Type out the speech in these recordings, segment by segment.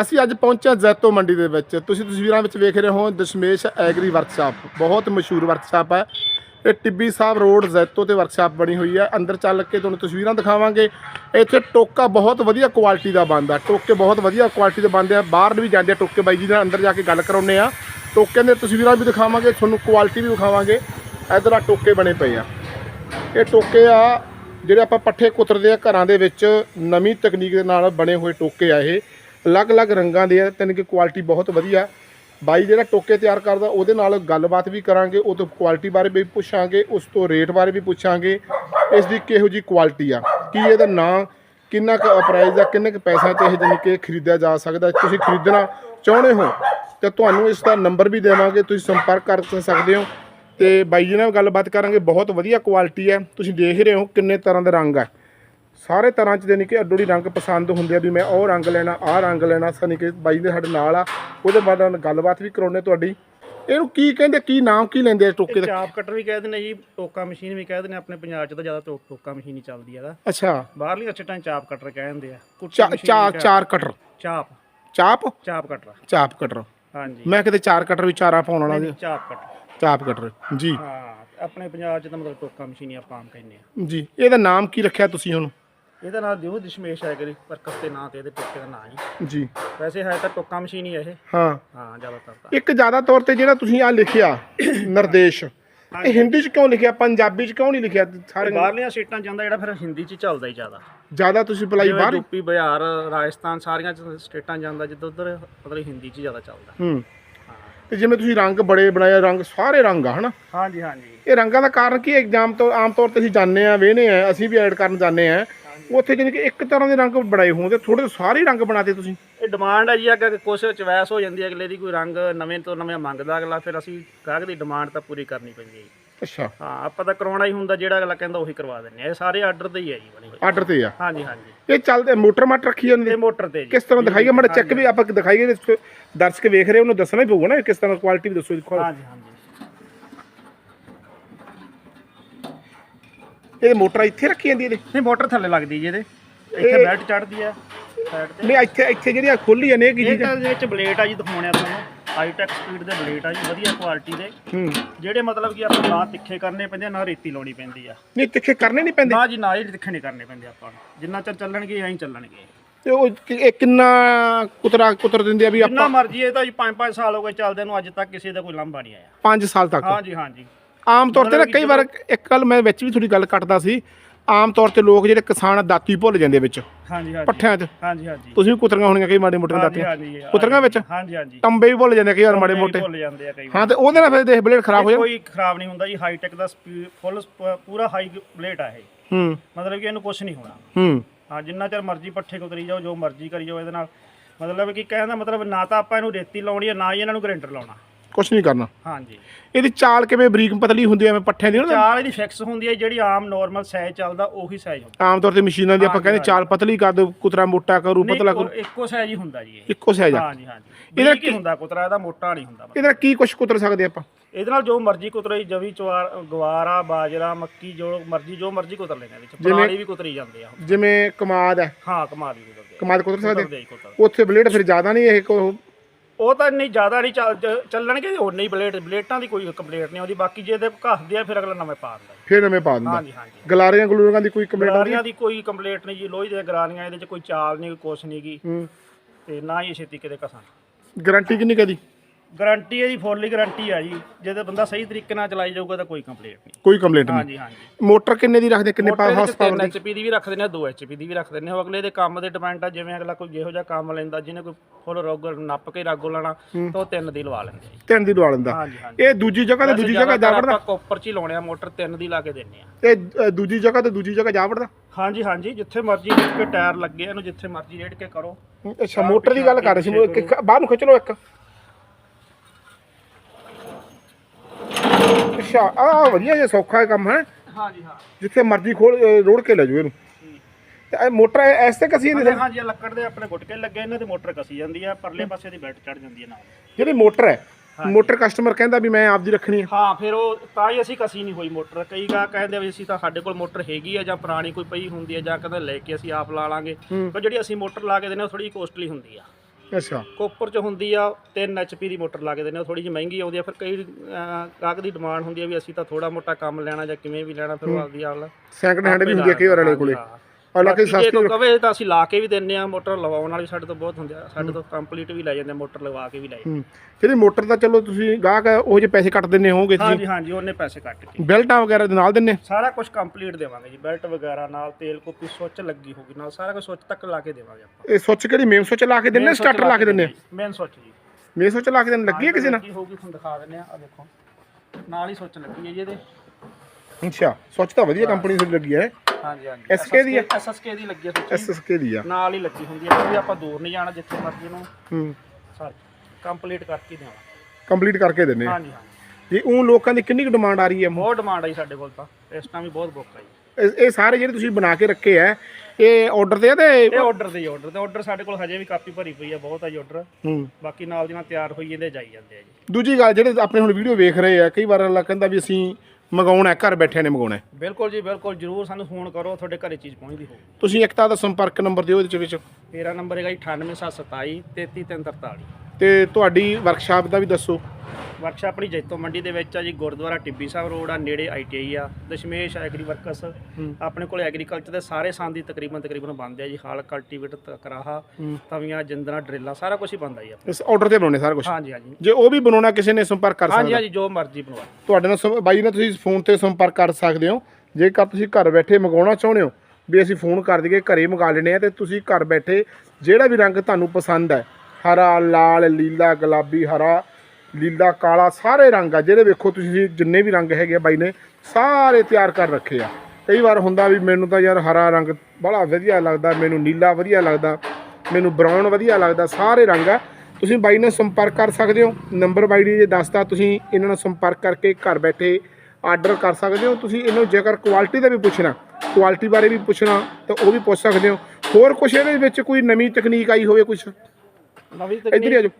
ਅਸੀਂ ਅੱਜ ਪਹੁੰਚੇ ਜ਼ੈਤੋ ਮੰਡੀ ਦੇ ਵਿੱਚ। ਤੁਸੀਂ ਤਸਵੀਰਾਂ ਵਿੱਚ ਵੇਖ ਰਹੇ ਹੋ ਦਸ਼ਮੇਸ਼ ਐਗਰੀ ਵਰਕਸ਼ਾਪ। ਬਹੁਤ ਮਸ਼ਹੂਰ ਵਰਕਸ਼ਾਪ ਹੈ। ਇਹ ਟਿੱਬੀ ਸਾਹਿਬ ਰੋਡ ਜ਼ੈਤੋ ਤੇ ਵਰਕਸ਼ਾਪ ਬਣੀ ਹੋਈ ਹੈ। ਅੰਦਰ ਚੱਲ ਕੇ ਤੁਹਾਨੂੰ ਤਸਵੀਰਾਂ ਦਿਖਾਵਾਂਗੇ। ਇੱਥੇ ਟੋਕਾ ਬਹੁਤ ਵਧੀਆ ਕੁਆਲਿਟੀ ਦਾ ਬਣਦਾ। ਟੋਕੇ ਬਹੁਤ ਵਧੀਆ ਕੁਆਲਿਟੀ ਦੇ ਬਣਦੇ ਆ। ਬਾਹਰ ਵੀ ਜਾਂਦੇ ਆ ਟੋਕੇ ਬਾਈ ਜੀ ਨਾਲ। ਅੰਦਰ ਜਾ ਕੇ ਗੱਲ ਕਰਾਉਂਦੇ ਆ। ਟੋਕਿਆਂ ਦੀਆਂ ਤਸਵੀਰਾਂ ਵੀ ਦਿਖਾਵਾਂਗੇ। ਤੁਹਾਨੂੰ ਕੁਆਲਿਟੀ ਵੀ ਦਿਖਾਵਾਂਗੇ ਇਧਰ ਆ ਟੋਕੇ ਬਣੇ ਪਏ ਆ। ਇਹ ਟੋਕੇ ਆ ਜਿਹੜੇ ਆਪਾਂ ਪੱਠੇ ਕੁਤਰਦੇ ਆ ਘਰਾਂ ਦੇ ਵਿੱਚ। ਨਵੀਂ ਤਕਨੀਕ ਦੇ ਨਾਲ ਬਣੇ ਹੋਏ ਟੋਕੇ ਆ ਇਹ। ਅਲੱਗ-ਅਲੱਗ ਰੰਗਾਂ ਦੇ ਆ ਤਿੰਨ ਕਿ ਕੁਆਲਿਟੀ ਬਹੁਤ ਵਧੀਆ। ਬਾਈ ਜਿਹੜਾ ਟੋਕੇ ਤਿਆਰ ਕਰਦਾ, ਉਹਦੇ ਨਾਲ ਗੱਲਬਾਤ ਵੀ ਕਰਾਂਗੇ, ਉਹ ਤੋਂ ਕੁਆਲਿਟੀ ਬਾਰੇ ਵੀ ਪੁੱਛਾਂਗੇ, ਉਸ ਤੋਂ ਰੇਟ ਬਾਰੇ ਵੀ ਪੁੱਛਾਂਗੇ। ਇਸ ਦੀ ਕਿਹੋ ਜੀ ਕੁਆਲਿਟੀ ਆ? ਕੀ ਇਹਦਾ ਨਾਂ, ਕਿੰਨਾ ਕੁ ਪ੍ਰਾਈਸ ਆ, ਕਿੰਨੇ ਕੁ ਪੈਸਿਆਂ ਤੇ ਇਹ ਜਾਣੀ ਕਿ ਖਰੀਦਿਆ ਜਾ ਸਕਦਾ? ਤੁਸੀਂ ਖਰੀਦਣਾ ਚਾਹੁੰਦੇ ਹੋ, ਤੇ ਤੁਹਾਨੂੰ ਇਸ ਦਾ ਨੰਬਰ ਵੀ ਦੇਵਾਂਗੇ, ਤੁਸੀਂ ਸੰਪਰਕ ਕਰ ਸਕਦੇ ਹੋ। ਤੇ ਬਾਈ ਜੀ ਨਾਲ ਗੱਲਬਾਤ ਕਰਾਂਗੇ, ਬਹੁਤ ਵਧੀਆ ਕੁਆਲਿਟੀ ਹੈ ਤੁਸੀਂ ਦੇਖ ਰਹੇ ਹੋ ਕਿੰਨੇ ਤਰ੍ਹਾਂ ਦੇ ਰੰਗ ਆ। ਸਾਰੇ ਤਰ੍ਹਾਂ ਚ ਜਾਣੀ ਕਿ ਅੱਡੋੜੀ ਰੰਗ ਪਸੰਦ ਹੁੰਦੇ ਆ ਵੀ ਮੈਂ ਉਹ ਰੰਗ ਲੈਣਾ ਆਹ ਰੰਗ ਲੈਣਾ ਸਨੀ ਕਿ ਬਾਈ ਦੇ ਸਾਡੇ ਨਾਲ ਆ। ਉਹਦੇ ਬਾਅਦ ਨਾਲ ਗੱਲਬਾਤ ਵੀ ਕਰਾਉਣੇ ਤੁਹਾਡੀ। ਇਹਨੂੰ ਕੀ ਕਹਿੰਦੇ ਕੀ ਨਾਮ ਕੀ ਲੈਂਦੇ ਆ ਟੋਕੇ ਦਾ? ਚਾਪ ਕਟਰ ਵੀ ਕਹਿ ਦਿੰਦੇ ਜੀ ਟੋਕਾ ਮਸ਼ੀਨ ਵੀ ਕਹਿ ਦਿੰਦੇ ਆਪਣੇ ਪੰਜਾਬ 'ਚ ਤਾਂ ਜ਼ਿਆਦਾ ਟੋ- ਟੋਕਾ ਮਸ਼ੀਨ ਹੀ ਚੱਲਦੀ ਹੈਗਾ ਅੱਛਾ। ਬਾਹਰਲੀਆਂ ਸਟੇਟਾਂ 'ਚ ਚਾਪ ਕਟਰ ਕਹਿ ਦਿੰਦੇ ਆ। ਕੁੱਟੀ ਚਾ ਮਸ਼ੀਨ ਚਾ ਵੀ ਕਹਿ- ਚਾਰ cutter. Chaff. Chaff? Chaff cutter. Chaff cutter. ਹਾਂਜੀ। ਮੈਂ ਕਿਤੇ ਚਾਰ ਕਟਰ ਵੀ ਚਾਰਾ ਪਾਉਣ ਵਾਲਾ ਜੀ। ਚਾਪ ਕਟਰ। ਚਾਪ ਕਟਰ ਜੀ। ਹਾਂ ਆਪਣੇ ਪੰਜਾਬ 'ਚ ਤਾਂ ਮਤਲਬ ਟੋਕਾ ਮਸ਼ੀਨ ਹੀ ਆਪਾਂ ਆਮ ਕਹਿੰਦੇ ਆ। ਜੀ ਇਹਦਾ ਨਾਮ ਕੀ ਰੱਖਿਆ ਤੁਸੀਂ ਹੁਣ? ਇਹਦਾ ਨਾਮ ਦਿਓ ਦਸ਼ਮੇਸ਼ ਹੈ ਕਰੀ ਪਰਕਸ ਦੇ ਨਾਂ ਤੇ ਇਹਦੇ ਟੋਕੇ ਦਾ ਨਾਂ ਜੀ ਜੀ। ਵੈਸੇ ਹੈ ਤਾਂ ਟੋਕਾ ਮਸ਼ੀਨ ਹੀ ਹੈ ਇਹ। ਹਾਂ। ਹਾਂ ਜ਼ਿਆਦਾਤਰ ਤਾਂ। ਇੱਕ ਜ਼ਿਆਦਾ ਤੌਰ ਤੇ ਜਿਹੜਾ ਤੁਸੀਂ ਆ ਲਿਖਿਆ ਨਿਰਦੇਸ਼ ਇਹ ਹਿੰਦੀ ਚ ਕਿਉਂ ਲਿਖਿਆ ਪੰਜਾਬੀ ਚ ਕਿਉਂ ਨਹੀਂ ਲਿਖਿਆ? ਸਾਰੇ ਬਾਹਰਲੀਆਂ ਸਟੇਟਾਂ ਜਾਂਦਾ ਜਿਹੜਾ ਫਿਰ ਹਿੰਦੀ 'ਚ ਹੀ ਚੱਲਦਾ ਹੀ ਜ਼ਿਆਦਾ। ਜ਼ਿਆਦਾ ਤੁਸੀਂ ਭਲਾਈ ਬਾਹਰ? ਯੂਪੀ ਬਿਹਾਰ ਰਾਜਸਥਾਨ ਸਾਰੀਆਂ ਸਟੇਟਾਂ ਜਾਂਦਾ ਜਿੱਦਾਂ ਉਧਰ ਮਤਲਬ ਹਿੰਦੀ 'ਚ ਜ਼ਿਆਦਾ ਚੱਲਦਾ। ਹੂੰ। ਹਾਂ। ਤੇ ਜਿਵੇਂ ਤੁਸੀਂ ਰੰਗ ਬੜੇ ਬਣਾਏ ਰੰਗ ਸਾਰੇ ਰੰਗ ਆ ਹਨਾ? ਹਾਂਜੀ ਹਾਂਜੀ। ਇਹ ਰੰਗਾਂ ਦਾ ਕਾਰਨ ਕੀ ਐਗਜ਼ਾਮ ਤੋਂ ਆਮ ਤੌਰ ਤੇ ਅਸੀਂ ਜਾਣਦੇ ਆ ਵੇਹਨੇ ਆ ਅਸੀਂ ਵੀ ਐਡ ਕਰਨ ਜਾਂਦੇ ਆ ਉੱਥੇ ਜਿਵੇਂ ਕਿ ਇੱਕ ਤਰ੍ਹਾਂ ਦੇ ਰੰਗ ਬਣਾਏ ਹੁੰਦੇ ਥੋੜੇ ਸਾਰੇ ਰੰਗ ਬਣਾਤੇ ਤੁਸੀਂ। ਇਹ ਡਿਮਾਂਡ ਹੈ ਜੀ ਅੱਗੇ ਕੁਛ ਚਵੈਸ ਹੋ ਜਾਂਦੀ ਹੈ ਅਗਲੇ ਦੀ ਕੋਈ ਰੰਗ ਨਵੇਂ ਤੋਂ ਨਵੇਂ ਮੰਗਦਾ ਅਗਲਾ ਫਿਰ ਅਸੀਂ ਗਾਹਕ ਦੀ ਡਿਮਾਂਡ ਤਾਂ ਪੂਰੀ ਕਰਨੀ ਪੈਂਦੀ ਹੈ ਜੀ। ਅੱਛਾ। ਹਾਂ ਆਪਾਂ ਤਾਂ ਕਰਾਉਣਾ ਹੀ ਹੁੰਦਾ ਜਿਹੜਾ ਅਗਲਾ ਕਹਿੰਦਾ ਉਹੀ ਕਰਵਾ ਦਿੰਦੇ ਆ। ਇਹ ਸਾਰੇ ਆਰਡਰ ਤੇ ਹੀ ਹੈ ਜੀ ਬਣੀ ਆਰਡਰ ਤੇ ਆ? ਹਾਂਜੀ ਹਾਂਜੀ। ਇਹ ਚੱਲਦੇ ਮੋਟਰ ਮਾਟ ਰੱਖੀ ਜਾਂਦੀ? ਇਹ ਮੋਟਰ ਤੇ ਜੀ। ਕਿਸ ਤਰ੍ਹਾਂ ਦਿਖਾਈਏ? ਮਾੜਾ ਚੈੱਕ ਵੀ ਆਪਾਂ ਦਿਖਾਈਏ ਦਰਸ਼ਕ ਵੇਖ ਰਹੇ ਉਹਨੂੰ ਦੱਸਣਾ ਹੀ ਪਊਗਾ ਨਾ ਕਿਸ ਤਰ੍ਹਾਂ ਕੁਆਲਿਟੀ ਵੀ ਦੱਸੋ ਦੇਖੋ। ਹਾਂਜੀ ਹਾਂਜੀ। ਇਹ ਮੋਟਰ ਇੱਥੇ ਰੱਖੀ ਜਾਂਦੀ ਇਹਦੇ ਨਹੀਂ ਮੋਟਰ ਥੱਲੇ ਲੱਗਦੀ ਜੀ ਇਹਦੇ। ਇੱਥੇ ਬੈਲਟ ਚੜਦੀ ਆ ਸਾਈਡ ਤੇ। ਨਹੀਂ ਇੱਥੇ ਇੱਥੇ ਜਿਹੜੀ ਆ ਖੋਲੀ ਹੈ ਕੀ ਇਹ ਚੀਜ਼? ਤਾਂ ਇਹਦੇ ਵਿੱਚ ਬਲੇਡ ਆ ਜੀ ਦਿਖਾਉਣੇ ਆ ਤੁਹਾਨੂੰ। ਹਾਈਟੈਕ ਸਪੀਡ ਦੇ ਬਲੇਡ ਆ ਜੀ ਵਧੀਆ ਕੁਆਲਿਟੀ ਦੇ। ਹੂੰ। ਜਿਹੜੇ ਮਤਲਬ ਕਿ ਆਪਾਂ ਨਾ ਤਿੱਖੇ ਕਰਨੇ ਪੈਂਦੇ ਆ, ਨਾ ਰੇਤੀ ਲਾਉਣੀ ਪੈਂਦੀ ਆ। ਨਹੀਂ ਤਿੱਖੇ ਕਰਨੇ ਨਹੀਂ ਪੈਂਦੇ? ਨਾ ਜੀ ਨਾ ਹੀ ਤਿੱਖੇ ਨਹੀਂ ਕਰਨੇ ਪੈਂਦੇ ਆਪਾਂ। ਨੂੰ ਜਿੰਨਾ ਚਿਰ ਚੱਲਣਗੇ ਐਂ ਹੀ ਚੱਲਣਗੇ। ਤੇ ਉਹ ਕਿ- ਇਹ ਕਿੰਨਾ ਕੁਤਰਾ ਕੁਤਰ ਦਿੰਦੇ ਆ ਵੀ ਜਿੰਨਾ ਆਪਾਂ? ਮਰਜ਼ੀ ਇਹ ਤਾਂ ਜੀ 5-5 ਸਾਲ ਹੋ ਗਏ ਚੱਲਦੇ ਨੂੰ ਅੱਜ ਤੱਕ ਕਿਸੇ ਦਾ ਕੋਈ ਲੰਬਾ ਨਹੀਂ ਆਇਆ। 5 ਸਾਲ ਤੱਕ? ਹਾਂਜੀ ਹਾਂਜੀ। ਆਮ ਤੌਰ ਤੇ ਨਾ ਕਈ ਵਾਰ ਇੱਕ ਗੱਲ ਮੈਂ ਵਿੱਚ ਵੀ ਥੋੜੀ ਗੱਲ ਕੱਟਦਾ ਸੀ ਆਮ ਤੌਰ ਤੇ ਲੋਕ ਜਿਹੜੇ ਕਿਸਾਨ ਆ, ਦਾਤੀ ਭੁੱਲ ਜਾਂਦੇ ਵਿੱਚ। ਹਾਂਜੀ ਹਾਂਜੀ। ਪੱਠਿਆਂ 'ਚ। ਹਾਂਜੀ ਹਾਂਜੀ। ਤੁਸੀਂ ਵੀ ਕੁਤਰੀਆਂ ਹੋਣੀਆਂ ਕਈ ਮਾੜੇ ਮੋਟੇ ਹਾਂਜੀ ਦਾਤੀਆਂ। ਹਾਂਜੀ ਕੁਤਰੀਆਂ ਵਿੱਚ ਹਾਂਜੀ ਹਾਂਜੀ। ਟੰਬੇ ਵੀ ਭੁੱਲ ਜਾਂਦੇ ਕਈ ਵਾਰ ਮਾੜੇ ਮੋਟੇ। ਭੁੱਲ ਜਾਂਦੇ ਆ ਕਈ ਵਾਰ। ਹਾਂ ਤੇ ਉਹਦੇ ਨਾਲ ਫਿਰ ਦੇਖ ਬਲੇਡ ਖਰਾਬ ਹੋ ਇਹ ਜਾਂਦਾ ਕੋਈ ਖਰਾਬ ਨਹੀਂ ਹੁੰਦਾ ਜੀ ਹਾਈਟੈਕ ਦਾ ਫੁੱਲ ਪੂਰਾ ਹਾਈ ਬਲੇਡ ਆ ਇਹ। ਹੂੰ। ਮਤਲਬ ਕਿ ਇਹਨੂੰ ਕੁਝ ਨਹੀਂ ਹੋਣਾ। ਹੂੰ। ਹਾਂ ਜਿੰਨਾ ਚਿਰ ਮਰਜ਼ੀ ਪੱਠੇ ਕੁਤਰੀ ਜਾਓ ਜੋ ਮਰਜ਼ੀ ਕਰੀ ਜਾਓ ਇਹਦੇ ਨਾਲ। ਮਤਲਬ ਕਿ ਕਹਿਣ ਦਾ ਮਤਲਬ ਨਾ ਤਾਂ ਆਪਾਂ ਇਹਨੂੰ ਰੇਤੀ ਲਾਉਣੀ ਹੈ ਨਾ ਹੀ ਇਹਨਾਂ ਨੂੰ ਗ੍ਰੈਂਡਰ ਲਾਉਣਾ। ਕੁਛ ਨਹੀਂ ਕਰਨਾ। ਹਾਂਜੀ। ਇਹਦੀ ਚਾਲ ਕਿਵੇਂ ਬਰੀਕ ਪਤਲੀ ਹੁੰਦੀ ਐ ਮੈਂ ਪੱਠਿਆਂ ਦੀ ਨਾ ਚਾਲ ਇਹਦੀ ਫਿਕਸ ਹੁੰਦੀ ਹੈ ਜਿਹੜੀ ਆਮ ਨਾਰਮਲ ਸਾਈਜ਼ ਚੱਲਦਾ ਉਹੀ ਸਾਈਜ਼ ਹੁੰਦਾ ਆਮ ਤੌਰ ਤੇ ਮਸ਼ੀਨਾਂ ਦੀ ਆਪਾਂ ਕਹਿੰਦੇ ਚਾਲ ਪਤਲੀ ਕਰ ਦੋ ਕੁਤਰਾ ਮੋਟਾ ਕਰੂ ਨਹੀਂ, ਪਤਲਾ ਕਰੂ। ਇੱਕੋ ਸਾਈਜ਼ ਹੀ ਹੁੰਦਾ ਜੀ ਇਹ। ਇੱਕੋ ਸਾਈਜ਼ ਆ। ਹਾਂਜੀ ਹਾਂਜੀ। ਇਹਦਾ ਇਹਦਾ ਕੀ ਕੀ- ਹੁੰਦਾ ਕੁਤਰਾ ਇਹਦਾ ਮੋਟਾ ਨਹੀਂ ਹੁੰਦਾ ਇਹਦਾ ਕੀ ਕੁਛ ਕੁਤਰ ਸਕਦੇ ਆਪਾਂ? ਇਹਦੇ ਨਾਲ ਜੋ ਮਰਜ਼ੀ ਕੁਤਰੇ ਜਵੀ ਚਵਾਰ ਗਵਾਰਾ ਬਾਜਰਾ ਮੱਕੀ ਜੋ ਮਰਜ਼ੀ ਜੋ ਮਰਜ਼ੀ ਕੁਤਰ ਲੈਣੇ ਵਿੱਚ। ਪੁਰਾਣੀ ਵੀ ਕੁਤਰੀ ਜਾਂਦੇ ਆ। ਜਿਵੇਂ ਕਮਾਦ ਹੈ ਹਾਂ ਕਮਾਲ ਵੀ ਕੁਤਰਦੇ ਆ। ਕਮਾਦ ਕੁਤਰ ਸਕਦੇ? ਕੁਤਰਦੇ। ਉੱਥੇ ਬਲੇਡ ਫਿਰ ਜ਼ਿਆਦਾ ਨਹੀਂ ਇਹ ਕੋ ਉਹ ਤਾਂ ਨਹੀਂ ਜ਼ਿਆਦਾ ਨਹੀਂ ਚੱਲ- ਚ- ਚੱਲਣਗੇ ਹੋਰ ਨਹੀਂ ਬਲੇਡ ਬਲੇਟਾਂ ਦੀ ਕੋਈ ਕੰਪਲੇਂਟ ਨਹੀਂ ਆਉਂਦੀ ਬਾਕੀ ਜੇ ਇਹਦੇ ਘਸਦੇ ਆ ਫਿਰ ਅਗਲਾ ਨਵੇਂ ਪਾ ਦਿੰਦਾ ਜੀ। ਫਿਰ ਨਵੇਂ ਪਾ ਦਿੰਦਾ। ਹਾਂਜੀ ਹਾਂਜੀ। ਗਲਾਰੀਆਂ ਗਲੂਰੀਆਂ ਦੀ ਕੋਈ ਕੰਪਲੇਂਟ ਆਉਂਦੀ? ਗਰਾਰੀਆਂ ਦੀ ਕੋਈ ਕੰਪਲੇਂਟ ਨਹੀਂ ਜੀ ਲੋਹੇ ਦੀਆਂ ਗਰਾਰੀਆਂ ਇਹਦੇ ਚ ਕੋਈ ਚਾਲ ਨਹੀਂ ਕੋਈ ਕੁਛ ਨਹੀਂ ਗੀ। ਹੂੰ। ਤੇ ਨਾ ਹੀ ਇਹ ਛੇਤੀ ਕਿਤੇ ਘਸਣ। ਗਾਰੰਟੀ ਕਿੰਨੀ ਕਦੀ? ਗਾਰੰਟੀ ਹੈ ਜੀ ਫੁੱਲ ਗਾਰੰਟੀ ਆ ਜੀ। ਜੇ ਤੇ ਬੰਦਾ ਸਹੀ ਤਰੀਕੇ ਨਾਲ ਚਲਾਈ ਜਾਊਗਾ ਤਾਂ ਕੋਈ ਕੰਪਲੇਂਟ ਨਹੀਂ। ਕੋਈ ਕੰਪਲੇਂਟ ਨਹੀਂ। ਹਾਂਜੀ ਹਾਂਜੀ। ਮੋਟਰ ਕਿੰਨੇ ਦੀ ਰੱਖਦੇ ਕਿੰਨੇ ਪਾਵਰ ਹਾਰਸ ਪਾਵਰ 3 ਦੀ? ਐਚਪੀ ਦੀ ਵੀ ਰੱਖ ਦਿੰਦੇ ਆ 2 ਐਚਪੀ ਦੀ ਵੀ ਰੱਖ ਦਿੰਦੇ ਆ। ਉਹ ਅਗਲੇ ਦੇ ਕੰਮ ਦੇ ਡਿਪੈਂਡ ਆ ਜਿਵੇਂ ਅਗਲਾ ਕੋਈ ਜਿਹੋ ਜਿਹਾ ਕੰਮ ਲੈਂਦਾ ਜਿਹਨੇ ਕੋਈ ਫੁੱਲ ਰੋਗਰ ਨੱਪ ਕੇ ਰਾਗੋ ਲਾਣਾ ਤਾਂ ਉਹ ਤਿੰਨ ਦੀ ਲਵਾ ਲੈਂਦੇ ਆ ਜੀ। ਤਿੰਨ ਦੀ ਲਵਾ ਲੈਂਦਾ। ਹਾਂਜੀ ਹਾਂਜੀ। ਇਹ ਦੂਜੀ ਜਗ੍ਹਾ ਤੇ ਦੂਜੀ ਜਗ੍ਹਾ ਜਾ ਵੜਦਾ ਆਪਾਂ ਕੋਪਰ ਚ ਹੀ ਲਾਉਣੇ ਆ ਮੋਟਰ ਤਿੰਨ ਦੀ ਲਾ ਕੇ ਦਿੰਨੇ ਆ। ਇਹ ਅ, ਦੂਜੀ ਜਗ੍ਹਾ ਤੇ ਦੂਜੀ ਜਗ੍ਹਾ ਜਾ ਵੜਦਾ ਹਾਂਜੀ ਹਾਂਜੀ ਜਿੱਥੇ ਮਰਜ਼ੀ ਰੇੜ ਕੇ ਟਾਇਰ ਲੱਗੇ ਆ, ਇਹਨੂੰ ਜਿੱਥੇ ਮਰਜ਼ੀ ਰੇੜ ਕੇ ਕਰੋ। ਅੱਛਾ ਮੋਟਰ ਦੀ ਗੱਲ ਕਰ ਰਹੇ ਸੀ ਇੱਕ- ਬਾਹਰ ਨੂੰ ਖਿੱਚ ਲਓ ਇੱਕ। ਅੱਛਾ ਆ ਵਧੀਆ ਜਿਹਾ ਸੌਖਾ ਹੈ ਕੰਮ ਹੈ। ਹਾਂਜੀ ਹਾਂ। ਜਿੱਥੇ ਮਰਜ਼ੀ ਖੋਲ ਰੋੜ ਕੇ ਲੈ ਜਾਓ ਇਹਨੂੰ। ਤੇ ਇਹ ਮੋਟਰ ਐਸ ਤੇ ਕਸੀ ਨਹੀਂ ਹਾਂਜੀ ਇਹ ਲੱਕੜ ਦੇ ਆਪਣੇ ਗੁੱਟਕੇ ਲੱਗੇ ਇਹਨਾਂ ਤੇ ਮੋਟਰ ਕਸੀ ਜਾਂਦੀ ਆ ਪਰਲੇ ਪਾਸੇ ਦੀ ਬੈਲਟ ਚੜ ਜਾਂਦੀ ਹੈ ਨਾਲ। ਜਿਹੜੀ ਮੋਟਰ ਹੈ ਮੋਟਰ ਕਸਟਮਰ ਕਹਿੰਦਾ ਵੀ ਮੈਂ ਆਪਦੀ ਰੱਖਣੀ ਹੈ ਹਾਂ ਫਿਰ ਉਹ ਤਾਂ ਹੀ ਅਸੀਂ ਕਸੀ ਨਹੀਂ ਹੋਈ ਮੋਟਰ। ਕਈ ਗਾ ਕਹਿੰਦੇ ਵੀ ਅਸੀਂ ਤਾਂ ਸਾਡੇ ਕੋਲ ਮੋਟਰ ਹੈਗੀ ਆ ਜਾਂ ਪੁਰਾਣੀ ਕੋਈ ਪਈ ਹੁੰਦੀ ਹੈ ਜਾਂ ਕਹਿੰਦੇ ਲੈ ਕੇ ਅਸੀਂ ਆਪ ਲਾ ਲਾਂਗੇ। ਪਰ ਜਿਹੜੀ ਅਸੀਂ ਮੋਟਰ ਲਾ ਕੇ ਦਿੰਦੇ ਉਹ ਥੋੜੀ ਕੋਸਟਲੀ ਹੁੰਦੀ ਆ। ਅੱਛਾ। ਕੋਪਰ ਚ ਹੁੰਦੀ ਆ 3 ਐਚਪੀ ਦੀ ਮੋਟਰ ਲਾ ਕੇ ਦਿੰਦੇ ਆ ਥੋੜੀ ਜਿਹੀ ਮਹਿੰਗੀ ਆਉਂਦੀ ਆ ਫਿਰ ਕਈ ਗਾਹਕ ਦੀ ਡਿਮਾਂਡ ਹੁੰਦੀ ਆ ਵੀ ਅਸੀਂ ਤਾਂ ਥੋੜਾ ਮੋਟਾ ਕੰਮ ਲੈਣਾ ਜਾਂ ਕਿਵੇਂ ਵੀ ਲੈਣਾ ਫਿਰ ਉਹ ਆਪਦੀ ਆਲ ਸੈਕੰਡ ਹੈਂਡ ਵੀ ਹੁੰਦੀ ਹੈ ਕਈ ਵਾਰ ਵਾਲੇ ਕੋਲੇ। ਹਾਲਾਂਕਿ ਜੇ ਸਸਤੀ ਕੋਈ ਕਵੇ ਤਾਂ ਅਸੀਂ ਲਾ ਕੇ ਵੀ ਦਿੰਨੇ ਆ ਮੋਟਰ ਲਵਾਉਣ ਵਾਲੇ ਸਾਡੇ ਤੋਂ ਬਹੁਤ ਹੁੰਦੇ ਆ। ਸਾਡੇ ਤੋਂ ਕੰਪਲੀਟ ਵੀ ਲੈ ਜਾਂਦੇ ਆ, ਮੋਟਰ ਲਵਾ ਕੇ ਵੀ ਲੈ ਜਾਂਦੇ ਹੂੰ। ਜਿਹੜੀ ਮੋਟਰ ਦਾ ਚਲੋ ਤੁਸੀਂ ਗਾਹਕ ਹੈ, ਉਹ ਜੇ ਪੈਸੇ ਕੱਟ ਦਿੰਨੇ ਹੋਗੇ ਆ। ਤੁਸੀਂ? ਹਾਂਜੀ ਹਾਂਜੀ ਉਹਨੇ ਪੈਸੇ ਕੱਟ ਕੇ। ਬੈਲਟਾਂ ਵਗੈਰਾ ਦੇ ਨਾਲ ਦਿੰਨੇ ਸਾਰਾ ਕੁਝ ਕੰਪਲੀਟ ਦੇਵਾਂਗੇ ਜੀ ਬੈਲਟ ਵਗੈਰਾ ਨਾਲ ਤੇਲ ਕੁੱਪੀ ਸੁੱਚ ਲੱਗੀ ਹੋਗੀ ਨਾਲ ਸਾਰਾ ਕੁਝ ਸੁੱਚ ਤੱਕ ਲਾ ਕੇ ਦੇਵਾਂਗੇ ਆਪਾਂ। ਇਹ ਸੁੱਚ ਕਿਹੜੀ ਮੇਨ ਸੁੱਚ ਲਾ ਕੇ ਦਿੰਨੇ ਸਟਾਰਟਰ ਲਾ ਕੇ ਦਿੰਨੇ ਮੇਨ ਸੁੱਚ ਜੀ। ਮੇਨ ਸੁੱਚ ਲਾ ਕੇ ਦਿੰਨੇ ਲੱਗੀ ਹੈ ਕਿਸੇ ਨਾਲ? ਹੋਊਗੀ ਤੁਹਾਨੂੰ ਦਿਖਾ ਦਿੰਨੇ ਆ ਆ ਦੇਖੋ। ਨਾਲ ਹੀ ਸੁੱਚ ਲੱਗੀ ਹੈ ਜੀ ਇਹਦੇ। ਅੱਛਾ ਸੁੱਚ ਤਾਂ ਵਧੀਆ ਕੰਪਨੀ ਦੀ ਲੱਗੀ ਹੈ। ਹਾਂਜੀ ਹਾਂਜੀ। SK ਦੀ ਆ? ਐਸਐਸਕੇ ਦੀ ਲੱਗੀ ਹੈ ਸੁੱਚ। ਐਸਐਸਕੇ ਦੀ ਆ। ਨਾਲ ਹੀ ਲੱਗੀ ਹੁੰਦੀ ਹੈ ਕੋਈ ਆਪਾਂ ਦੂਰ ਨਹੀਂ ਜਾਣਾ ਜਿੱਥੇ ਮਰਜ਼ੀ ਨੂੰ ਹੂੰ। ਸਰ ਕੰਪਲੀਟ ਕਰਕੇ ਦੇਵਾਂ ਕੰਪਲੀਟ ਕਰਕੇ ਦਿੰਨੇ ਆ। ਹਾਂਜੀ ਹਾਂਜੀ। ਜੀ ਉਹ ਲੋਕਾਂ ਦੀ ਕਿੰਨੀ ਕੁ ਡਿਮਾਂਡ ਆ ਰਹੀ ਹੈ? ਬਹੁਤ ਡਿਮਾਂਡ ਆਈ ਸਾਡੇ ਕੋਲ ਤਾਂ। ਇਸ ਟਾਈਮ ਵੀ ਬਹੁਤ ਬੁੱਕ ਆਈ ਇਹ ਇਹ ਸਾਰੇ ਜਿਹੜੇ ਤੁਸੀਂ ਬਣਾ ਕੇ ਰੱਖੇ ਆ ਇਹ ਆਰਡਰ ਤੇ ਆ ਤੇ ਇਹ ਆਰਡਰ ਦੇ ਆਰਡਰ ਤੇ ਆਰਡਰ ਸਾਡੇ ਕੋਲ ਹਜੇ ਵੀ ਕਾਪੀ ਭਰੀ ਪਈ ਆ ਬਹੁਤ ਆ ਜੀ ਆਰਡਰ ਹੂੰ। ਬਾਕੀ ਨਾਲ ਦੀ ਨਾਲ ਤਿਆਰ ਹੋਈ ਜਾਂਦੇ ਜਾਈ ਜਾਂਦੇ ਆ ਜੀ। ਦੂਜੀ ਗੱਲ ਜਿਹੜੇ ਆਪਣੇ ਹੁਣ ਵੀਡੀਓ ਵੇਖ ਰਹੇ ਆ ਕਈ ਵਾਰ ਅਗਲਾ ਕਹਿੰਦਾ ਵੀ ਅਸੀਂ ਮੰਗਾਉਣਾ ਹੈ, ਘਰ ਬੈਠਿਆਂ ਨੇ ਮੰਗਾਉਣਾ ਹੈ। ਬਿਲਕੁਲ ਜੀ ਬਿਲਕੁਲ। ਜਰੂਰ ਸਾਨੂੰ ਫੋਨ ਕਰੋ ਤੁਹਾਡੇ ਘਰੇ ਚੀਜ਼ ਪਹੁੰਚਦੀ ਹੋਊ। ਤੁਸੀਂ ਇੱਕ ਤਾਂ ਦਾ ਸੰਪਰਕ ਨੰਬਰ ਦਿਓ ਇਹਦੇ ਵਿੱਚ। ਮੇਰਾ ਨੰਬਰ ਹੈਗਾ ਜੀ 98727 33343 ਤੇ ਤੁਹਾਡੀ ਵਰਕਸ਼ਾਪ ਦਾ ਵੀ ਦੱਸੋ। ਵਰਕਸ਼ਾਪ ਆਪਣੀ ਜੈਤੋ ਮੰਡੀ ਦੇ ਵਿੱਚ ਆ ਜੀ ਗੁਰਦੁਆਰਾ ਟਿੱਬੀ ਸਾਹਿਬ ਰੋਡ ਆ ਨੇੜੇ ਆਈਟੀਆਈ ਆ। ਦਸ਼ਮੇਸ਼ ਐਗਰੀ ਵਰਕਸ ਆਪਣੇ ਕੋਲ ਐਗਰੀਕਲਚਰ ਦੇ ਸਾਰੇ ਸੰਦ ਹੀ ਤਕਰੀਬਨ ਤਕਰੀਬਨ ਬਣਦੇ ਆ ਜੀ। ਹਾਲ ਕਲਟੀਵੇਟਰ ਕਰਾਹਾ ਤਵੀਆਂ ਜਿੰਦਰਾ ਡਰਿੱਲਾਂ ਸਾਰਾ ਕੁਝ ਹੀ ਬਣਦਾ ਜੀ ਆਪਣਾ। ਇਸ ਆਰਡਰ ਤੇ ਬਣਾਉਣੇ ਸਾਰਾ ਕੁਝ ਹਾਂਜੀ ਹਾਂਜੀ। ਜੇ ਉਹ ਵੀ ਬਣਾਉਣਾ ਕਿਸੇ ਨੇ ਸੰਪਰਕ ਕਰ ਹਾਂਜੀ ਸਕਦਾ। ਹਾਂਜੀ ਜੋ ਮਰਜ਼ੀ ਬਣਵਾ ਤੁਹਾਡੇ ਨਾਲ ਬਾਈ ਨਾਲ ਤੁਸੀਂ ਫੋਨ ਤੇ ਸੰਪਰਕ ਕਰ ਸਕਦੇ ਹੋ। ਜੇਕਰ ਤੁਸੀਂ ਘਰ ਬੈਠੇ ਮੰਗਾਉਣਾ ਚਾਹੁੰਦੇ ਹੋ ਵੀ ਅਸੀਂ ਫੋਨ ਕਰ ਦਈਏ ਘਰੇ ਮੰਗਾ ਲੈਣੇ ਆ ਤੇ ਤੁਸੀਂ ਘਰ ਬੈਠੇ ਜਿਹੜਾ ਵੀ ਰੰਗ ਤੁਹਾਨੂੰ ਪਸੰਦ ਹੈ ਹਰਾ ਲਾਲ ਲੀਲਾ ਗੁਲਾਬੀ ਹਰਾ ਲੀਲਾ ਕਾਲਾ ਸਾਰੇ ਰੰਗ ਆ ਜਿਹੜੇ ਵੇਖੋ ਤੁਸੀਂ ਜਿੰਨੇ ਵੀ ਰੰਗ ਹੈਗੇ ਆ ਬਾਈ ਨੇ ਸਾਰੇ ਤਿਆਰ ਕਰ ਰੱਖੇ ਆ। ਕਈ ਵਾਰ ਹੁੰਦਾ ਵੀ ਮੈਨੂੰ ਤਾਂ ਯਾਰ ਹਰਾ ਰੰਗ ਬੜਾ ਵਧੀਆ ਲੱਗਦਾ ਮੈਨੂੰ ਨੀਲਾ ਵਧੀਆ ਲੱਗਦਾ ਮੈਨੂੰ ਬਰਾਊਨ ਵਧੀਆ ਲੱਗਦਾ ਸਾਰੇ ਰੰਗ ਆ। ਤੁਸੀਂ ਬਾਈ ਨਾਲ ਸੰਪਰਕ ਕਰ ਸਕਦੇ ਹੋ ਨੰਬਰ ਬਾਈ ਨੇ ਜੇ ਦੱਸਤਾ ਤੁਸੀਂ ਇਹਨਾਂ ਨਾਲ ਸੰਪਰਕ ਕਰਕੇ ਘਰ ਬੈਠੇ ਆਰਡਰ ਕਰ ਸਕਦੇ ਹੋ। ਤੁਸੀਂ ਇਹਨੂੰ ਜੇਕਰ ਕੁਆਲਿਟੀ ਦਾ ਵੀ ਪੁੱਛਣਾ ਕੁਆਲਿਟੀ ਬਾਰੇ ਵੀ ਪੁੱਛਣਾ ਤਾਂ ਉਹ ਵੀ ਪੁੱਛ ਸਕਦੇ ਹੋ। ਹੋਰ ਕੁਝ ਇਹਦੇ ਵਿੱਚ ਕੋਈ ਨਵੀਂ ਤਕਨੀਕ ਆਈ ਹੋਵੇ ਕੁਝ ਨਵੀਂ ਇੱਧਰ ਤਕਨੀਕ ਆ ਜਾਓ।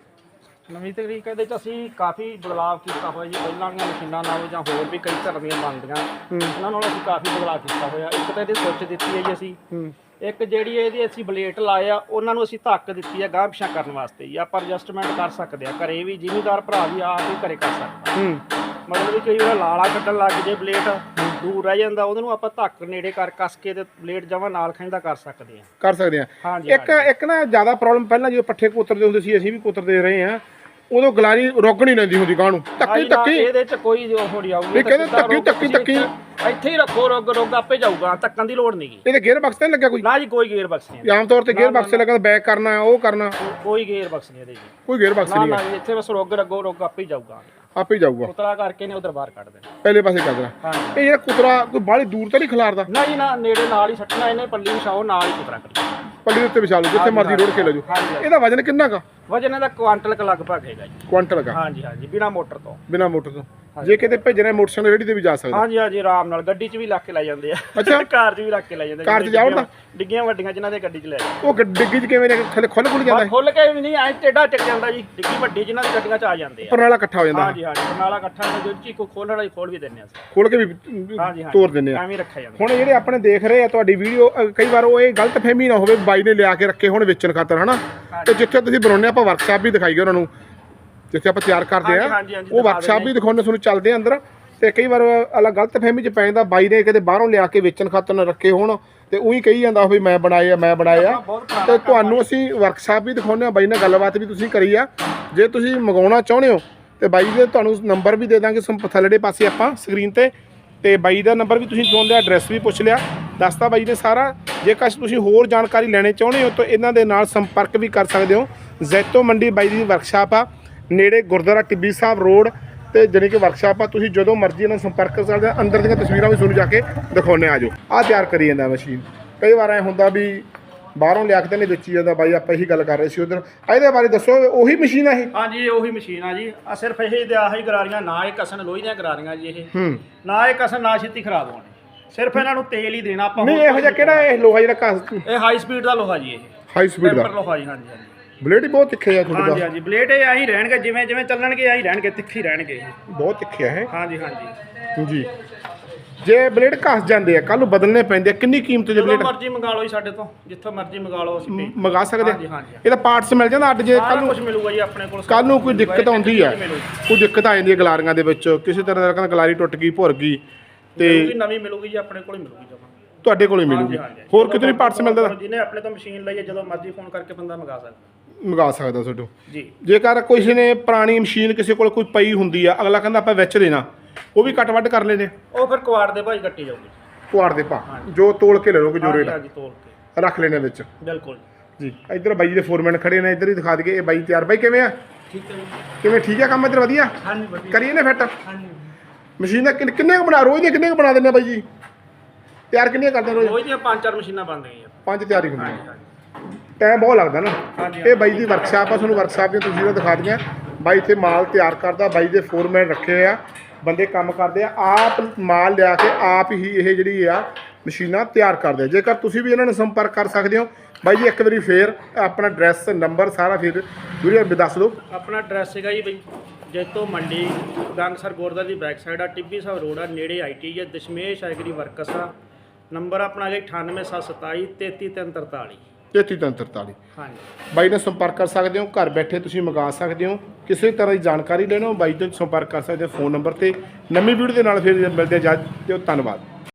ਨਵੀਂ ਤਕਨੀਕ ਇਹਦੇ ਚ ਅਸੀਂ ਕਾਫੀ ਬਦਲਾਅ ਕੀਤਾ ਹੋਇਆ ਜੀ। ਪਹਿਲਾਂ ਵਾਲੀਆਂ ਮਸ਼ੀਨਾਂ ਨਾਲੋਂ ਜਾਂ ਹੋਰ ਵੀ ਕਈ ਤਰ੍ਹਾਂ ਦੀਆਂ ਬਣਦੀਆਂ। ਉਹਨਾਂ ਨਾਲੋਂ ਅਸੀਂ ਕਾਫੀ ਬਦਲਾਅ ਕੀਤਾ ਹੋਇਆ। ਇੱਕ ਤਾਂ ਇਹਦੀ ਸੁੱਚ ਦਿੱਤੀ ਹੈ ਜੀ ਅਸੀਂ। ਹੂੰ। ਇੱਕ ਜਿਹੜੀ ਇਹਦੀ ਅਸੀਂ ਬਲੇਟ ਲਾਏ ਆ ਉਹਨਾਂ ਨੂੰ ਅਸੀਂ ਧੱਕ ਦਿੱਤੀ ਆ ਗਾਂਹ ਪਿਛਾਂ ਕਰਨ ਵਾਸਤੇ। ਜੀ ਆਪਾਂ ਐਡਜਸਟਮੈਂਟ ਕਰ ਸਕਦੇ ਆ। ਘਰੇ ਵੀ ਜ਼ਿਮੀਦਾਰ ਭਰਾ ਵੀ ਆਪ ਵੀ ਘਰੇ ਕਰ ਸਕਦਾ। ਹੂੰ। ਮਤਲਬ ਵੀ ਕਈ ਵਾਰ ਲਾਲਾ ਕੱਢਣ ਲੱਗ ਜੇ ਬਲੇਟ ਦੂਰ ਰਹਿ ਜਾਂਦਾ ਉਹਨੂੰ ਆਪਾਂ ਧੱਕ ਨੇੜੇ ਕਰ ਕੱਸ ਕੇ ਤੇ ਬਲੇਡ ਜਮਾਂ ਨਾਲ ਖੈਂਦਾ ਕਰ ਸਕਦੇ ਆ ਕਰ ਸਕਦੇ ਆ ਹਾਂਜੀ ਇੱਕ ਇੱਕ ਨਾ ਜ਼ਿਆਦਾ ਪ੍ਰੋਬਲਮ ਪਹਿਲਾਂ ਜਦੋਂ ਪੱਠੇ ਕੁਤਰਦੇ ਹੁੰਦੇ ਸੀ ਅਸੀਂ ਵੀ ਕੁਤਰਦੇ ਰਹੇ ਆ ਉਦੋਂ ਗਲਾਰੀ ਰੋਕ ਨਹੀਂ ਲੈਂਦੀ ਹੁੰਦੀ ਗਾਂ ਨੂੰ। ਨਾ, ਟੱਕੀ ਇਹਦੇ ਚ ਕੋਈ ਉਹ ਥੋੜੀ ਆਊਗੀ ਨਹੀਂ, ਕਹਿੰਦੇ ਧੱਕੀ- ਧੱਕੀ- ਧੱਕੀ। ਇੱਥੇ- ਹੀ ਰੱਖੋ ਰੋਗ ਰੋਗ ਆਪੇ ਜਾਊਗਾ ਧੱਕਣ ਦੀ ਲੋੜ ਨਹੀਂਗੀ ਇਹਦੇ ਗੇਅਰ ਬਕਸ ਤੇ ਨੀ ਲੱਗਿਆ ਕੋਈ? ਨਾ ਜੀ ਕੋਈ ਗੇਅਰ ਬਕਸ ਨਹੀਂ। ਆਮ ਤੌਰ ਤੇ ਗੇਅਰ ਬਕਸ ਤੇ ਲੱਗਾ ਬੈਕ ਕਰਨਾ ਉਹ ਕਰਨਾ। ਕੋਈ ਗੇਅਰ ਬਕਸ ਨਹੀਂ ਇਹਦੇ ਜੀ। ਕੋਈ ਗੇਅਰ ਬਕਸ ਨਾ ਨਹੀਂ ਨਾ ਜੀ, ਇੱਥੇ ਬਸ ਰੋਗ ਰੱਗੋ ਰੋਗ ਆਪੇ ਹੀ ਜਾਊਗਾ। ਆਪੇ ਜਾਊਗਾ। ਉਤਰਾ ਕਰਕੇ ਨੇ ਉਧਰ ਬਾਹਰ ਕੱਢ ਦੇਣਾ। ਪਹਿਲੇ ਪਾਸੇ ਕਰ ਦੇਣਾ। ਇਹ ਜਿਹੜਾ ਕੁਤਰਾ ਕੋਈ ਬਾਹਲੀ ਦੂਰ ਤਾਂ ਨਹੀਂ ਖਿਲਾਰਦਾ? ਨਾ ਜੀ ਨਾ ਨੇੜੇ ਨਾਲ ਹੀ ਸੱਟਣਾ ਇਹਨੇ ਪੱਲੀ ਵਿਛਾਓ ਨਾਲ ਹੀ ਕੁਤਰਾ ਕਰੀ ਪੱਲੀ ਦੇ ਉੱਤੇ ਵਿਛਾ ਲਓ ਜਿੱਥੇ ਮਰਜ਼ੀ ਰੋੜ ਕੇ ਲੈ ਜਾਓ। ਹਾਂਜੀ ਇਹਦਾ ਵਜਨ ਕਿੰਨਾ ਕਾ ਵਜਨ ਇਹਦਾ ਕੁਆਂਟਲ ਕ ਲਗਭਗ ਹੈਗਾ ਜੀ। ਕੁਆਂਟਲ ਕਾ ਹਾਂਜੀ ਹਾਂਜੀ। ਬਿਨਾ ਮੋਟਰ ਤੋਂ। ਬਿਨਾ ਮੋਟਰ ਤੋਂ। ਜੇ ਕਿਤੇ ਭੇਜਣਾ ਮੋਟਰਸਾਈਕਲ ਰੇੜੀ ਤੇ ਵੀ ਜਾ ਸਕਦਾ। ਹਾਂਜੀ ਹਾਂਜੀ ਆਰਾਮ ਨਾਲ ਗੱਡੀ 'ਚ ਵੀ ਲਾ ਕੇ ਲੈ ਜਾਂਦੇ ਆ। ਅੱਛਾ। ਕਾਰ 'ਚ ਵੀ ਲਾ ਕੇ ਲੈ ਜਾਂਦੇ ਕਾਰ 'ਚ ਜਿਵੇਂ ਜਾਓ ਡਿੱਗੀਆਂ- ਵੱਡੀਆਂ ਜਿਨ੍ਹਾਂ ਦੇ ਗੱਡੀ 'ਚ ਲੈ ਜਾਂਦੇ ਉਹ ਡਿੱਗੀ ਚ ਕਿਵੇਂ ਨੇ? ਥੱਲੇ ਖੁੱਲ ਖੁੱਲ ਜਾਂਦਾ ਖੁੱਲ ਕੇ ਵੀ ਨਹੀਂ ਐ ਟੇਡਾ ਟਿਕ ਜਾਂਦਾ ਜੀ। ਡਿੱਗੀ ਵੱਡੀ ਜਿਨ੍ਹਾਂ ਦੀ ਗੱਡੀਆਂ 'ਚ ਆ ਜਾਂਦੇ ਆ। ਪਰਨਾਲਾ ਇਕੱਠਾ ਹੋ ਜਾਂਦਾ। ਹਾਂਜੀ ਹਾਂਜੀ ਨਾਲਾ ਇਕੱਠਾ ਹੁੰਦਾ ਜੋ ਚੀਕੋ ਖੋਲਣ ਵਾਲੀ ਖੋਲ ਵੀ ਦਿੰਨੇ ਆ ਖੋਲ ਕੇ ਵੀ ਤੋੜ ਦਿੰਦੇ ਆ। ਐਵੇਂ ਹੀ ਰੱਖਿਆ ਜਾਂਦਾ। ਹੁਣ ਜਿਹੜੇ ਆਪਣੇ ਦੇਖ ਰਹੇ ਆ ਤੁਹਾਡੀ ਵੀਡੀਓ ਕਈ ਵਾਰ ਉਹ ਇਹ ਗਲਤ ਫਹਿਮੀ ਨਾ ਹੋਵੇ ਬਾਈ ਨੇ ਲਿਆ ਕੇ ਰੱਖੇ ਹੁਣ ਵੇਚਣ ਖਾਤਰ ਹਨਾ? ਤੇ ਜਿੱਥੇ ਤੁਸੀਂ ਬਣਾਉਂਦੇ ਆਪਾਂ ਵਰਕਸ਼ਾਪ ਵੀ ਦਿਖਾਈਏ ਉਹਨਾਂ ਨੂੰ। ਜਿੱਥੇ ਆਪਾਂ ਤਿਆਰ ਕਰਦੇ ਹਾਂਜੀ, ਆ ਹਾਂਜੀ, ਹਾਂਜੀ, ਉਹ ਦਿਖਾ ਵਰਕਸ਼ਾਪ ਵੀ ਦਿਖਾਉਂਦੇ ਤੁਹਾਨੂੰ ਚੱਲਦੇ ਆ ਅੰਦਰ। ਤੇ ਕਈ ਵਾਰ ਅਲੱਗ ਗਲਤ ਫਹਿਮੀ ਚ ਪੈ ਜਾਂਦਾ ਬਾਈ ਨੇ ਕਿਤੇ ਬਾਹਰੋਂ ਲਿਆ ਕੇ ਵੇਚਣ ਖਾਤਰ ਨਾ ਰੱਖੇ ਹੋਣ ਤੇ ਉਹੀ ਕਹੀ ਜਾਂਦਾ ਵੀ ਮੈਂ ਬਣਾਏ ਆ ਮੈਂ ਬਣਾਏ ਆ। ਬਹੁਤ ਪੁਰਾਣਾ ਤੇ ਤੁਹਾਨੂੰ ਅਸੀਂ ਵਰਕਸ਼ਾਪ ਵੀ ਦਿਖਾਉਂਦੇ ਆ ਬਾਈ ਨਾਲ ਗੱਲਬਾਤ ਵੀ ਤੁਸੀਂ ਕਰੀ ਆ। ਜੇ ਤੁਸੀਂ ਮੰਗਾਉਣਾ ਚਾਹੁੰਦੇ ਹੋ ਤੇ ਬਾਈ ਦੇ ਤੁਹਾਨੂੰ ਨੰਬਰ ਵੀ ਦੇ ਦਾਂਗੇ ਸੰਪ ਥੱਲੜੇ ਪਾਸੇ ਆਪਾਂ ਸਕਰੀਨ ਤੇ। ਤੇ ਬਾਈ ਦਾ ਨੰਬਰ ਵੀ ਤੁਸੀਂ ਚਾਹੁੰਦੇ ਆ ਐਡਰੈਸ ਵੀ ਪੁੱਛ ਲਿਆ। ਦੱਸਤਾ ਬਾਈ ਨੇ ਸਾਰਾ। ਜੇ ਕਸ਼ ਤੁਸੀਂ ਹੋਰ ਜਾਣਕਾਰੀ ਲੈਣੇ ਚਾਹੁੰਦੇ ਹੋ ਤਾਂ ਇਹਨਾਂ ਦੇ ਨਾਲ ਸੰਪਰਕ ਵੀ ਕਰ ਸਕਦੇ ਹੋ। ਜ਼ੈਤੋ ਮੰਡੀ ਬਾਈ ਦੀ ਵਰਕਸ਼ਾਪ ਆ। ਨੇੜੇ ਗੁਰਦੁਆਰਾ ਟਿੱਬੀ ਸਾਹਿਬ ਰੋਡ ਤੇ ਜਾਣੀ ਕਿ ਵਰਕਸ਼ਾਪ ਆ ਤੁਸੀਂ ਜਦੋਂ ਮਰਜ਼ੀ ਇਹਨਾਂ ਨਾਲ ਸੰਪਰਕ ਕਰ ਸਕਦੇ ਹੋ। ਅੰਦਰ ਦੀਆਂ ਤਸਵੀਰਾਂ ਵੀ ਤੁਹਾਨੂੰ ਜਾ ਕੇ ਦਿਖਾਉਣੇ ਆ ਆ ਤਿਆਰ ਕਰੀ ਜਾਂਦਾ ਮਸ਼ੀਨ ਕਈ ਵਾਰ ਐ ਹੁੰਦਾ ਵੀ ਬਾਹਰੋਂ ਲਿਆ ਕੇ ਤਾਂ ਨਹੀਂ ਵੇਚੀ ਜਾਂਦਾ ਬਾਈ ਆਪਾਂ ਇਹੀ ਗੱਲ ਕਰ ਰਹੇ ਸੀ ਉਧਰ। ਇਹਦੇ ਬਾਰੇ ਦੱਸੋ ਉਹੀ ਮਸ਼ੀਨ ਆ ਇਹ? ਹਾਂਜੀ ਉਹੀ ਮਸ਼ੀਨ ਆ ਜੀ। ਆ ਸਿਰਫ ਇਹ ਦੇ ਆਹੀ ਗਰਾਰੀਆਂ ਨਾ ਇਹ ਕਸਣ ਲੋਹੀ ਦੀਆਂ ਗਰਾਰੀਆਂ ਜੀ ਇਹ। ਹੂੰ। ਨਾ ਇਹ ਕਸਣ ਨਾ ਛੇਤੀ ਖਰਾਬ ਹੋਣੀ। ਸਿਰਫ ਇਹਨਾਂ ਨੂੰ ਤੇਲ ਹੀ ਦੇਣਾ ਆਪਾਂ ਨਹੀਂ ਇਹੋ ਜਿਹਾ ਕਿਹੜਾ ਇਹ ਲੋਹਾ ਜਿਹੜਾ ਘਸ ਇਹ ਹਾਈ ਸਪੀਡ ਦਾ ਲੋਹਾ ਜੀ ਇਹ। ਹਾਈ ਸਪੀਡ ਦਾ। ਲੋਹਾ ਜੀ ਹਾਂਜੀ ਹਾਂਜੀ। ਬਲੇਡ ਹੀ ਬਹੁਤ ਤਿੱਖੇ ਆ ਤੁਹਾਡੇ ਹਾਂਜੀ ਦਾ ਹਾਂਜੀ ਬਲੇਡ ਇਹ ਆਹੀ ਰਹਿਣਗੇ ਜਿਵੇਂ ਜਿਵੇਂ ਚੱਲਣਗੇ ਆਹੀ ਰਹਿਣਗੇ ਤਿੱਖੇ ਹੀ ਰਹਿਣਗੇ ਇਹ। ਬਹੁਤ ਤਿੱਖੇ ਆ ਇਹ। ਹਾਂਜੀ ਹਾਂਜੀ। ਜੀ। ਜੇ ਬਲੇਡ ਘਸ ਜਾਂਦੇ ਆ ਕੱਲ ਨੂੰ ਬਦਲਨੇ ਪੈਂਦੇ ਆ ਕਿੰਨੀ ਕੀਮਤ ਦੇ ਜਦੋਂ ਬਲੇਡ ਮਰਜ਼ੀ ਮੰਗਾ ਲਓ ਜੀ ਸਾਡੇ ਤੋਂ ਜਿੱਥੋਂ ਮਰਜ਼ੀ ਮੰਗਾ ਲਓ ਅਸੀਂ ਭੇਜ- ਮੰਗਾ ਸਕਦੇ ਆ। ਹਾਂਜੀ, ਹਾਂਜੀ। ਇਹਦਾ ਪਾਰਟਸ ਮਿਲ ਜਾਂਦਾ ਅੱਡ ਜੇ ਕੱਲ ਸਾਰਾ ਨੂੰ ਕੁਝ ਮਿਲੂਗਾ ਜੀ ਆਪਣੇ ਕੋਲ ਕੱਲ ਨੂੰ ਕੋਈ ਦਿੱਕਤ ਆਉਂਦੀ ਆ। ਕੋਈ ਦਿੱਕਤ ਆ ਜਾਂਦੀ ਹੈ ਗਲਾਰੀਆਂ ਦੇ ਵਿੱਚ ਕਿਸੇ ਤਰ੍ਹਾਂ ਦਾ ਕਹਿੰਦਾ ਗਲਾਰੀ ਟੁੱਟ ਗਈ ਭੁਰ ਗਈ ਤੇ ਮਿਲੂਗੀ, ਨਵੀਂ ਮਿਲੂਗੀ ਜੀ ਆਪਣੇ ਕੋਲ ਹੀ ਮਿਲੂਗੀ ਜਮਾ ਤੁਹਾਡੇ ਕੋਲ ਹੀ ਮਿਲੂਗੀ। ਹੋਰ ਕਿਤੇ ਵੀ ਪਾਰਟਸ ਮਿਲਦਾ ਤਾਂ ਜਿਹਨੇ ਆਪਣੇ ਤੋਂ ਮਸ਼ੀਨ ਲਈ ਹੈ ਜਦੋਂ ਮਰਜ਼ੀ ਫੋਨ ਕਰਕੇ ਬੰਦਾ ਮੰਗਾ ਸਕਦਾ। ਮੰਗਾ ਸਕਦਾ ਤੁਹਾਡੇ। ਜੀ। ਜੇਕਰ ਕਿਸੇ ਨੇ ਪੁਰਾਣੀ ਮਸ਼ੀਨ ਕਿਸੇ ਕੋਲ ਕੋਈ ਪਈ ਹੁੰਦੀ ਆ ਅਗਲਾ ਕਹਿੰਦਾ ਆਪਾਂ ਵਿੱਚ ਦੇਣਾ ਉਹ ਵੀ ਕੱਟ ਵੱਢ ਕਰ ਲੈਣੇ ਉਹ ਫਿਰ ਕੁਆੜ ਦੇ ਭਾਈ ਕੱਟੀ ਜਾਊਗੀ। ਕੁਆੜ ਦੇ ਭਾ ਜੋ ਤੋਲ ਕੇ ਲੈ ਲੋਗੇ ਜੋ ਹਾਂਜੀ ਰੇਟ ਹਾਂਜੀ ਤੋਲ ਕੇ। ਰੱਖ ਲੈਣੇ ਵਿੱਚ। ਬਿਲਕੁਲ। ਜੀ। ਇੱਧਰ ਬਾਈ ਦੇ ਫੋਰਮੈਨ ਖੜੇ ਨੇ ਇੱਧਰ ਹੀ ਦਿਖਾ ਦਈਏ ਇਹ ਬਾਈ ਤਿਆਰ। ਬਾਈ ਕਿਵੇਂ ਆ? ਠੀਕ ਹੈ ਜੀ। ਕਿਵੇਂ ਠੀਕ ਆ ਕੰਮ ਇੱਧਰ ਵਧੀਆ? ਹਾਂਜੀ ਵਧੀਆ। ਕਰੀਏ ਨੇ ਫਿੱਟ? ਹਾਂਜੀ। ਮਸ਼ੀਨ ਦਾ ਕਿੰਨ- ਕਿੰਨੇ ਕੁ ਬਣਾ ਰੋਜ਼ ਦੇ ਕਿੰਨੇ ਕੁ ਬਣਾ ਦਿੰਦੇ ਆ ਬਾਈ ਜੀ? ਤਿਆਰ ਕਿੰਨੇ ਕਰਦੇ ਰੋਜ਼? ਰੋਜ਼ ਦੀਆਂ ਪੰਜ ਚਾਰ ਮਸ਼ੀਨਾਂ ਗਈਆਂ ਪੰਜ ਤਿਆਰੀ ਹੁੰਦੀ ਹਾਂਜੀ ਹਾਂਜੀ। ਟਾਈਮ ਬਹੁਤ ਲੱਗਦਾ ਨਾ। ਇਹ ਬਾਈ ਦੀ ਵਰਕਸ਼ਾਪ ਆ ਤੁਹਾਨੂੰ ਵਰਕਸ਼ਾਪ ਦੀਆਂ ਤਸਵੀਰਾਂ ਦਿਖਾ ਦਈਆਂ ਬਾਈ ਇੱਥੇ ਮਾਲ ਤਿਆਰ ਕਰਦਾ ਬਾਈ ਦੇ ਫੋਰਮੈਨ ਰੱਖੇ ਆ ਬੰਦੇ ਕੰਮ ਕਰਦੇ ਆ। ਆਪ ਮਾਲ ਲਿਆ ਕੇ ਆਪ ਹੀ ਇਹ ਜਿਹੜੀ ਆ ਮਸ਼ੀਨਾਂ ਤਿਆਰ ਕਰਦੇ ਆ। ਜੇਕਰ ਤੁਸੀਂ ਵੀ ਇਹਨਾਂ ਨਾਲ ਸੰਪਰਕ ਕਰ ਸਕਦੇ ਹੋ ਬਾਈ ਜੀ ਇੱਕ ਵਾਰੀ ਫੇਰ ਆਪਣਾ ਐਡਰੈਸ ਨੰਬਰ ਸਾਰਾ ਫਿਰ ਵੀਡੀਓ ਦੱਸ ਦਿਓ। ਆਪਣਾ ਐਡਰੈਸ ਹੈਗਾ ਜੀ ਬਈ ਜੈਤੋ ਮੰਡੀ ਗੰਗਸਰ ਗੁਰਦੁਆਰੇ ਦੀ ਬੈਕ ਸਾਈਡ ਆ ਟਿੱਬੀ ਸਾਹਿਬ ਰੋਡ ਆ ਨੇੜੇ ਆਈਟੀ ਹੈ ਦਸ਼ਮੇਸ਼ ਐਗਰੀ ਵਰਕਸ ਆ। ਨੰਬਰ ਆਪਣਾ ਹੈਗਾ 98727 33343 3343 ਹਾਂਜੀ ਬਾਈ ਨਾਲ ਸੰਪਰਕ ਕਰ ਸਕਦੇ ਹੋ, ਘਰ ਬੈਠੇ ਤੁਸੀਂ ਮੰਗਾ ਸਕਦੇ ਹੋ। ਕਿਸੇ ਤਰ੍ਹਾਂ ਦੀ ਜਾਣਕਾਰੀ ਲੈਣਾ ਬਾਈ ਤੋਂ ਸੰਪਰਕ ਕਰ ਸਕਦੇ ਹੋ ਫੋਨ ਨੰਬਰ ਤੇ। ਨਵੀਂ ਵੀਡੀਓ ਦੇ ਨਾਲ ਫਿਰ ਮਿਲਦੇ ਆ ਜੱਜ ਦਿਓ ਧੰਨਵਾਦ।